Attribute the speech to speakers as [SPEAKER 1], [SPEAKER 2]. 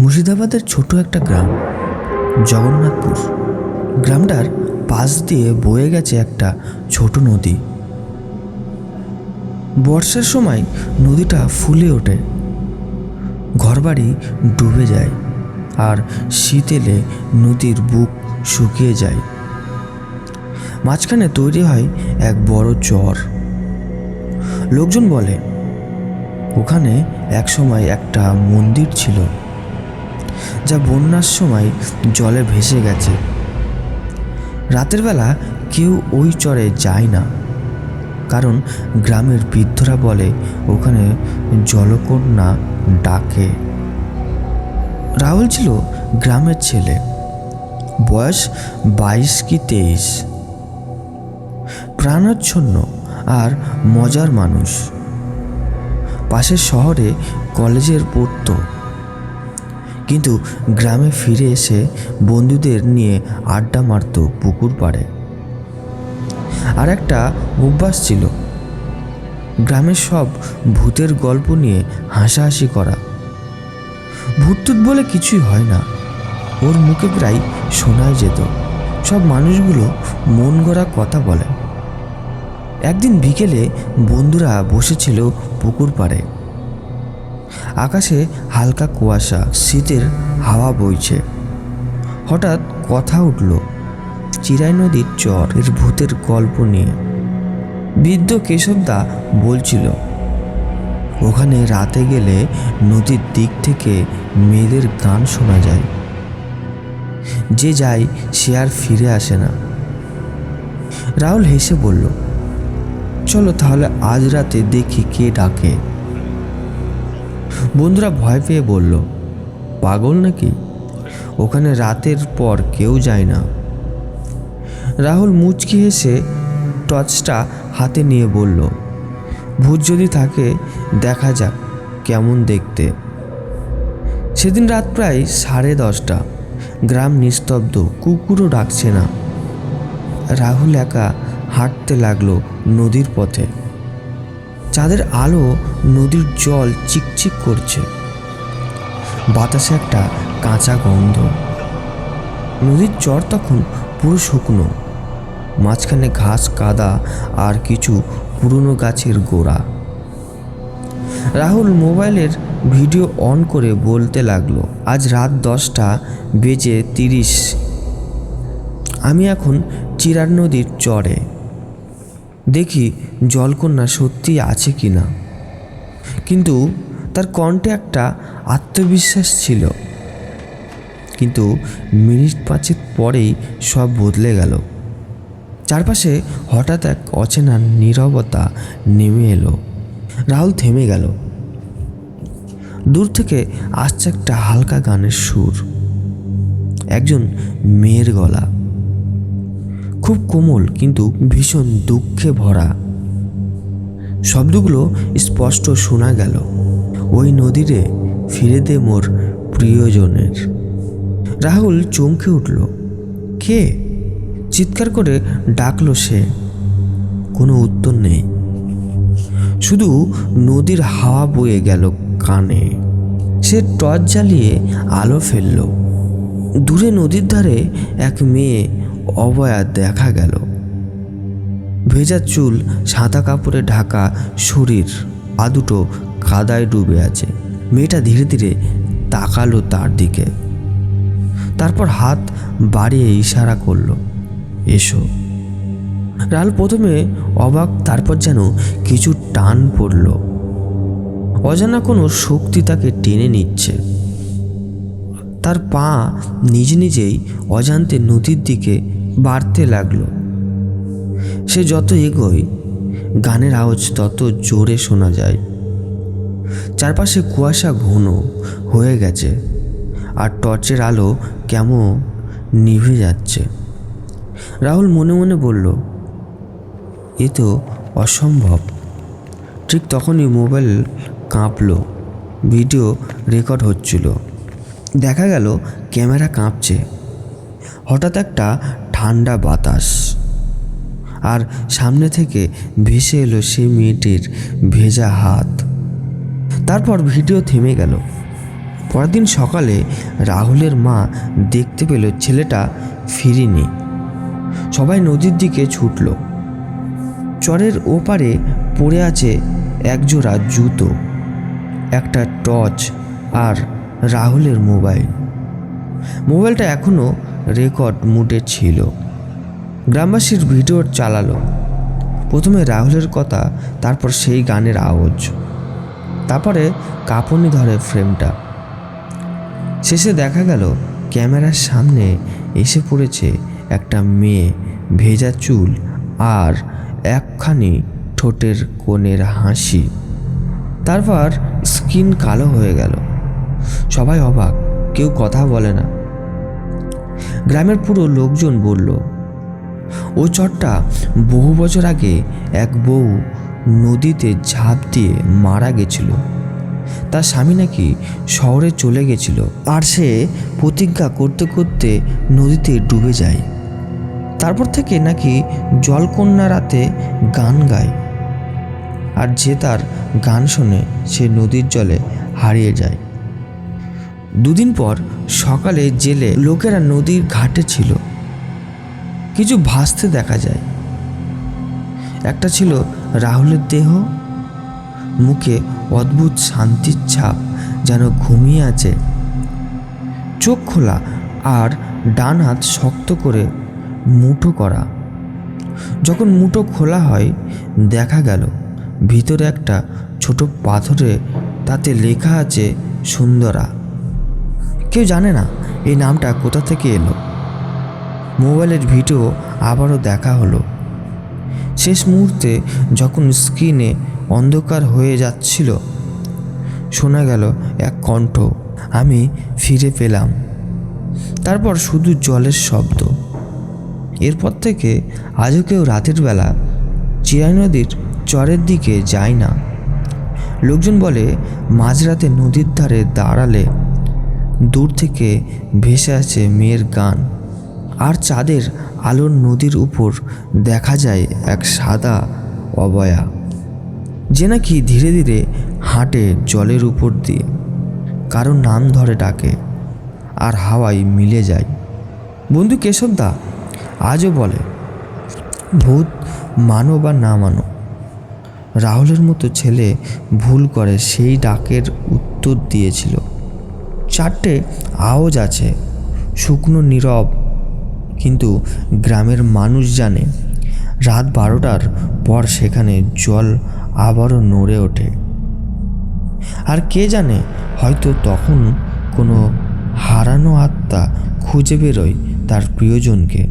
[SPEAKER 1] মুর্শিদাবাদের ছোট একটা গ্রাম, জগন্নাথপুর। গ্রামটার পাশ দিয়ে বয়ে গেছে একটা ছোট নদী। বর্ষার সময় নদীটা ফুলে ওঠে। ঘরবাড়ি ডুবে যায় আর শীত এলে নদীর বুক শুকিয়ে যায়। মাঝখানে তৈরি হয় এক বড় চর। লোকজন বলে, ওখানে একসময় একটা মন্দির ছিল। যা বন্যার সময় জলে ভেসে গেছে। রাতের বেলা কেউ ওই চরে যায় না, কারণ গ্রামের বৃদ্ধরা বলে ওখানে জলকন্যা ডাকে। রাহুল ছিল গ্রামের ছেলে, বয়স বাইশ কি তেইশ। প্রাণাচ্ছন্ন আর মজার মানুষ। পাশের শহরে কলেজের পড়তো। কিন্তু গ্রামে ফিরে এসে বন্ধুদের নিয়ে আড্ডা মারত পুকুর পাড়ে। আর একটা অভ্যাস ছিল। গ্রামের সব ভূতের গল্প নিয়ে হাসাহাসি করা। ভূতটুত বলে কিছুই হয় না। ওর মুখে প্রায় শোনাই যেত। সব মানুষগুলো মন গড়া কথা বলে। একদিন বিকেলে বন্ধুরা বসেছিল পুকুর পাড়ে। আকাশে হালকা কুয়াশা, শীতের হাওয়া বইছে। হঠাৎ কথা উঠল, চিরাই নদীর চর, এর ভূতের গল্প নিয়ে। বৃদ্ধ কেশবদা বলছিল, ওখানে রাতে গেলে নদীর দিক থেকে মেয়েদের গান শোনা যায়। যে যায়, সে আর ফিরে আসে না। রাহুল হেসে বলল, চলো তাহলে আজ রাতে দেখি কে ডাকে। বন্ধুরা ভয় পেয়ে বলল, পাগল নাকি? ওখানে রাতের পর কেউ যায় না। রাহুল মুচকি হেসে টর্চটা হাতে নিয়ে বলল, ভূত যদি থাকে, দেখা যাক কেমন দেখতে। সেদিন রাত প্রায় সাড়ে দশটা। গ্রাম নিস্তব্ধ, কুকুরও ডাকছে না। রাহুল একা হাঁটতে লাগল নদীর পথে। চাঁদের আলো নদীর জল চিকচিক করছে। বাতাসে একটা কাঁচা গন্ধ। নদীর চর তখন পুরো শুকনো। মাঝখানে ঘাস, কাদা আর কিছু পুরনো গাছের গোড়া। রাহুল মোবাইলের ভিডিও অন করে বলতে লাগল, আজ রাত দশটা বেজে তিরিশ। আমি এখন চিরার নদীর চরে। দেখি জলকন্যা সত্যি আছে কি না। কিন্তু তার কণ্ঠে একটা আত্মবিশ্বাস ছিল। কিন্তু মিনিট পাঁচেক পরেই সব বদলে গেল। চারপাশে হঠাৎ এক অচেনা নীরবতা নেমে এলো। রাহুল থেমে গেল। দূর থেকে আসছে একটা হালকা গানের সুর। একজন মেয়ের গলা। খুব কোমল কিন্তু ভীষণ দুঃখে ভরা। শব্দগুলো স্পষ্ট শোনা গেল। ওই নদীরে ফিরে দে মোর প্রিয়জনের। রাহুল চমকে উঠল। কে? চিৎকার করে ডাকলো সে। কোনো উত্তর নেই। শুধু নদীর হাওয়া বয়ে গেল কানে। সে টর্চ জ্বালিয়ে আলো ফেলল। দূরে নদীর ধারে এক মেয়ে অবয়া দেখা গেল। ভেজা চুল, সাদা কাপড়ে ঢাকা শরীর, পা দুটো কাদায় ডুবে আছে। মেয়েটা ধীরে ধীরে তাকালো তার দিকে। তারপর হাত বাড়িয়ে ইশারা করল, এসো। রাল প্রথমে অবাক, তারপর যেন কিছু টান পড়ল। অজানা কোনো শক্তি তাকে টেনে নিচ্ছে। তার পা নিজে নিজেই অজান্তে নদীর দিকে বাড়তে লাগল। সে যত এগোয়, গানের আওয়াজ তত জোরে শোনা যায়। চারপাশে কুয়াশা ঘন হয়ে গেছে আর টর্চের আলো কেমন নিভে যাচ্ছে। রাহুল মনে মনে বলল, এ তো অসম্ভব। ঠিক তখনই মোবাইল কাঁপলো, ভিডিও রেকর্ড হচ্ছিল। দেখা গেল ক্যামেরা কাঁপছে। হঠাৎ একটা ঠান্ডা বাতাস। আর সামনে থেকে ভেসে এলো সেই মেয়েটির ভেজা হাত। তারপর ভিডিও থেমে গেল। পরের দিন সকালে রাহুলের মা দেখতে পেল ছেলেটা ফিরিনি। সবাই নদীর দিকে ছুটল। চরের ওপারে পড়ে আছে একজোড়া জুতো, একটা টর্চ আর রাহুলের মোবাইল। মোবাইলটা এখনও রেকর্ড মুডে ছিল। গ্রামবাসীর ভিডিও চালালো। প্রথমে রাহুলের কথা, তারপর সেই গানের আওয়াজ। তারপরে কাঁপুনি ধরে ফ্রেমটা। শেষে দেখা গেল, ক্যামেরার সামনে এসে পড়েছে একটা মেয়ে, ভেজা চুল আর একখানি ঠোঁটের কোণের হাসি। তারপর স্কিন কালো হয়ে গেল। সবাই অবাক, কেউ কথা বলে না। গ্রামের পুরো লোকজন বলল, ও চরটা বহু বছর আগে এক বউ নদীতে ঝাঁপ দিয়ে মারা গেছিল। তার স্বামী নাকি শহরে চলে গেছিল আর সে প্রতিজ্ঞা করতে করতে নদীতে ডুবে যায়। তারপর থেকে নাকি জলকন্যা রাতে গান গায়। আর যে তার গান শোনে সে নদীর জলে হারিয়ে যায়। দুদিন পর সকালে জেলে লোকেরা নদীর ঘাটে ছিল। কিছু ভাসতে দেখা যায়। একটা ছিল রাহুলের দেহ, মুখে অদ্ভুত শান্তির ছাপ যেন ঘুমিয়ে আছে। চোখ খোলা আর ডান হাত শক্ত করে মুঠো করা। যখন মুঠো খোলা হয়, দেখা গেল ভিতরে একটা ছোট পাথরে তাতে লেখা আছে সুন্দরা। কেউ জানে না এই নামটা কোথা থেকে এলো। মোবাইলের ভিডিও আবারও দেখা হলো। শেষ মুহূর্তে যখন স্ক্রিনে অন্ধকার হয়ে যাচ্ছিল, শোনা গেল এক কণ্ঠ, আমি ফিরে পেলাম। তারপর শুধু জলের শব্দ। এরপর থেকে আজও কেউ রাতের বেলা চিরাই নদীর চরের দিকে যায় না। লোকজন বলে, মাঝরাতে নদীর ধারে দাঁড়ালে দূর থেকে ভেসে আছে মেয়ের গান। আর চাঁদের আলোর নদীর উপর দেখা যায় এক সাদা অবয়া, যে নাকি ধীরে ধীরে হাঁটে জলের উপর দিয়ে। কারও নাম ধরে ডাকে আর হাওয়ায় মিলে যায়। বন্ধু কেশবদা আজও বলে, ভূত মানো বা না মানো, রাহুলের মতো ছেলে ভুল করে সেই ডাকের উত্তর দিয়েছিল। চারটে আওয়াজ আছে, শুকনো নীরব। কিন্তু গ্রামের মানুষ জানে, রাত বারোটার পর সেখানে জল আবারও নড়ে ওঠে। আর কে জানে, হয়তো তখন কোনো হারানো আত্মা খুঁজে বেরোয় তার প্রিয়জনকে।